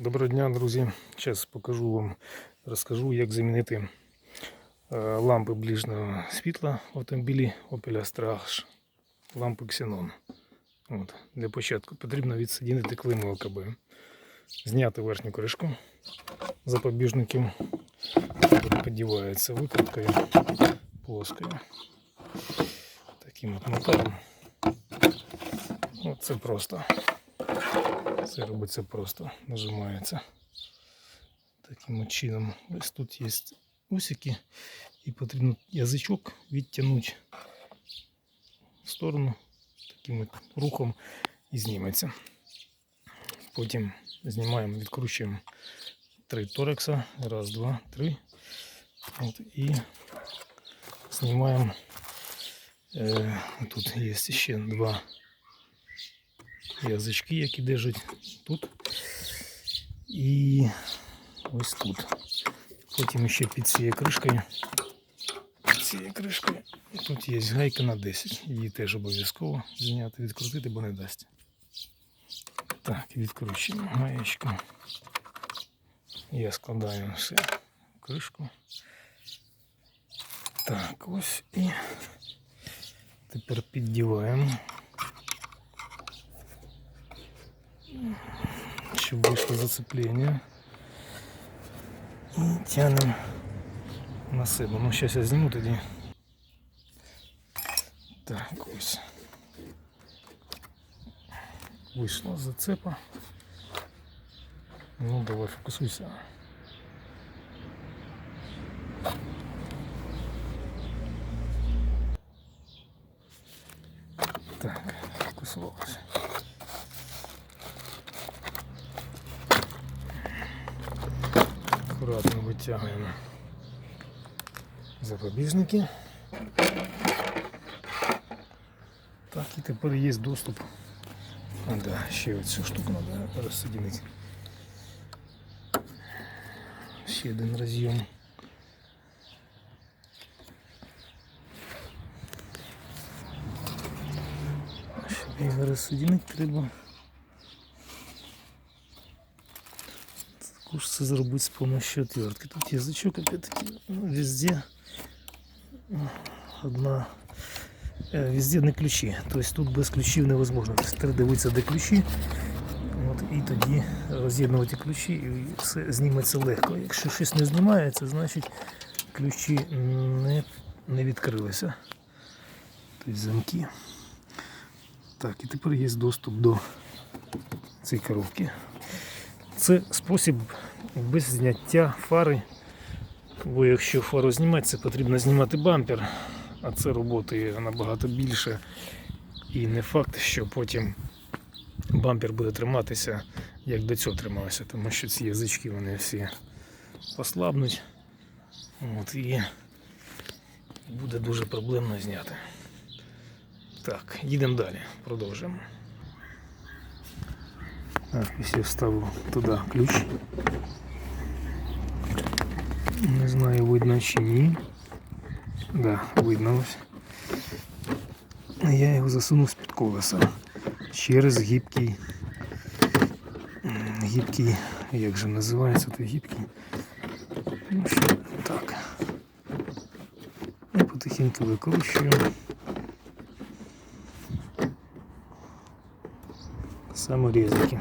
Доброго дня, друзі. Зараз покажу вам, розкажу, як замінити е, лампи ближнього світла в автомобілі Opel Astra H. Лампи Xenon. От. Для початку потрібно відсоединити клему ЛКБ, зняти верхню кришку запобіжників, Тут піддівається викруткою плоскою. Таким от металом. От це просто. Це робиться просто, нажимається. Таким чином. Ось тут є усики, і потрібно язичок відтягнути в сторону таким рухом і зніметься. Потім знімаємо, відкручуємо три торекса. Раз, два, три. От, і знімаємо. Е, тут є ще два язички, які держать тут. І ось тут. Потім ще під цією кришкою. Під цією кришкою. Тут є гайка на 10. Її теж обов'язково зняти, відкрутити, бо не дасть. Так, відкручуємо гаєчку. Я складаю все в кришку. Так, ось і тепер піддіваємо. Щоб вышло зацепление. И тянем на себе. Ну, сейчас я сниму тоді. Так, ось. З зацепа. Ну, давай фокусуйся. Так, фокусувалася. Акуратно витягуємо запобіжники. Так, і тепер є доступ. А, да, ще оцю штуку треба розсоединити. Ще один роз'єм. Щоб його розсоединити треба. Це зробити з допомогою отвертки. Тут язичок опять-таки ну, везде одна е, везде не ключі. Тобто тут без ключів невозможно. Тобто треба дивитися, де ключі. От, і тоді роз'єднувати ключі і все зніметься легко. Якщо щось не знімається, значить ключі не, не відкрилися. Тобто замки. Так, і тепер є доступ до цієї коробки. Це спосіб без зняття фари. Бо якщо фару знімати, це потрібно знімати бампер, а це роботи набагато більше. І не факт, що потім бампер буде триматися, як до цього тримався, тому що ці язички вони всі послабнуть. От, і буде дуже проблемно зняти. Так, їдемо далі, продовжуємо. Так, ось я вставив туди ключ. Не знаю, видно чи ні. Да, видно ось. Я його засунув з-під колеса через гібкий. Гібкий, як же називається той гібкий? Ну що, так. І потихеньку викручую. Samuriz aqui.